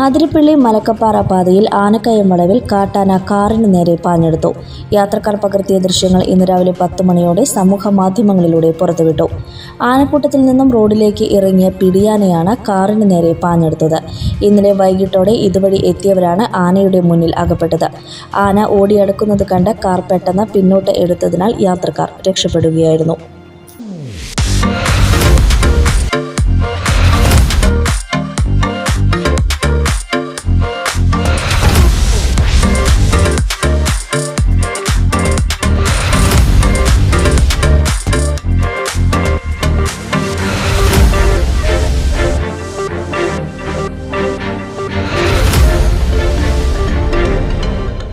അതിരപ്പള്ളി മലക്കപ്പാറ പാതയിൽ ആനക്കയം വളവിൽ കാട്ടാന കാറിന് നേരെ പാഞ്ഞെടുത്തു. യാത്രക്കാർ പകർത്തിയ ദൃശ്യങ്ങൾ ഇന്ന് രാവിലെ പത്ത് മണിയോടെ സമൂഹ മാധ്യമങ്ങളിലൂടെ പുറത്തുവിട്ടു. ആനക്കൂട്ടത്തിൽ നിന്നും റോഡിലേക്ക് ഇറങ്ങിയ പിടിയാനയാണ് കാറിന് നേരെ പാഞ്ഞെടുത്തത്. ഇന്നലെ വൈകിട്ടോടെ ഇതുവഴി എത്തിയവരാണ് ആനയുടെ മുന്നിൽ അകപ്പെട്ടത്. ആന ഓടിയടക്കുന്നത് കണ്ട് കാർ പെട്ടെന്ന് പിന്നോട്ട് എടുത്തതിനാൽ യാത്രക്കാർ രക്ഷപ്പെടുകയായിരുന്നു.